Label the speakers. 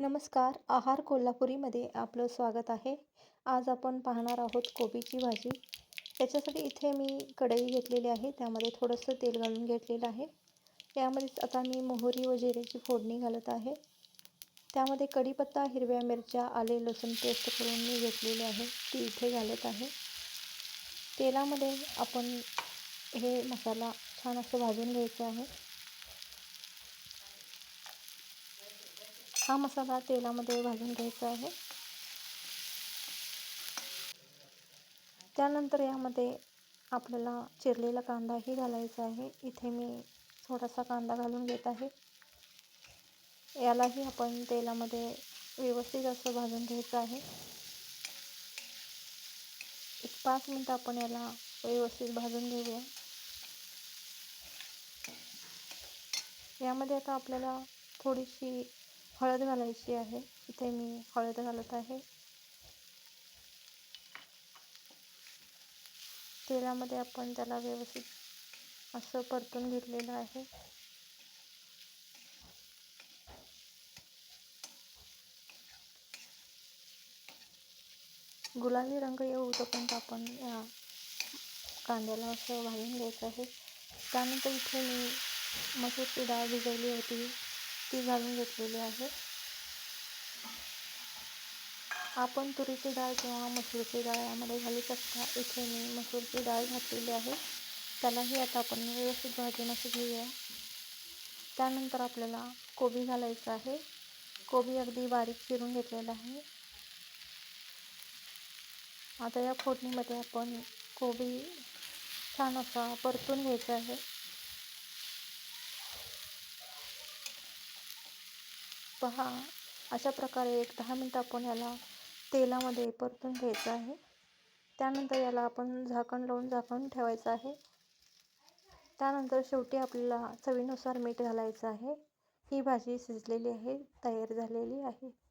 Speaker 1: नमस्कार आहार कोल्हापुरीमध्ये आपलं स्वागत आहे. आज आपण पाहणार आहोत कोबीची भाजी. त्याच्यासाठी इथे मी कढई घेतलेली आहे त्यामध्ये थोडंसं तेल घालून घेतलेलं आहे. त्यामध्येच आता मी मोहरी व जिऱ्याची फोडणी घालत आहे. त्यामध्ये कढीपत्ता हिरव्या मिरच्या आले लसूण पेस्ट करून मी घेतलेली आहे ती इथे घालत आहे. तेलामध्ये आपण हे मसाला छान असं भाजून घ्यायचं आहे. हा मसाला तेलामध्ये भाजून घ्यायचा आहे. त्यानंतर यामध्ये आपल्याला चिरलेला कांदाही घालायचा आहे. इथे मी थोडासा कांदा घालून घेत आहे. यालाही आपण तेलामध्ये व्यवस्थित असं भाजून घ्यायचं आहे. एक पाच मिनटं आपण याला व्यवस्थित भाजून घेऊया. यामध्ये आता आपल्याला थोडीशी हळद घालायची आहे. इथे मी हळद घालत आहे. तेलामध्ये आपण त्याला व्यवस्थित असं परतून घेतलेलं आहे. गुलाबी रंग येऊ तोपर्यंत आपण या कांद्याला असं घालून घ्यायचं आहे. त्यानंतर इथे मी मसूरची डाळ भिजवली होती. ती घालून घेतलेली आहे. आपण तुरीची डाळ किंवा मसूरची डाळ यामध्ये घालू शकता. इथे मी मसूरची डाळ घातलेली आहे. त्यालाही आता आपण व्यवस्थित भाजून असं घेऊया. त्यानंतर आपल्याला कोबी घालायचं आहे. कोबी अगदी बारीक चिरून घेतलेला आहे. आता या फोडणीमध्ये आपण कोबी छान असा परतून घ्यायचा आहे. पहा. अशा प्रकारे एक दहा मिनटं आपण याला तेलामध्ये परतून घ्यायचं आहे. त्यानंतर याला आपण झाकण लावून झाकण ठेवायचं आहे. त्यानंतर शेवटी आपल्याला चवीनुसार मीठ घालायचं आहे. ही भाजी शिजलेली आहे तयार झालेली आहे.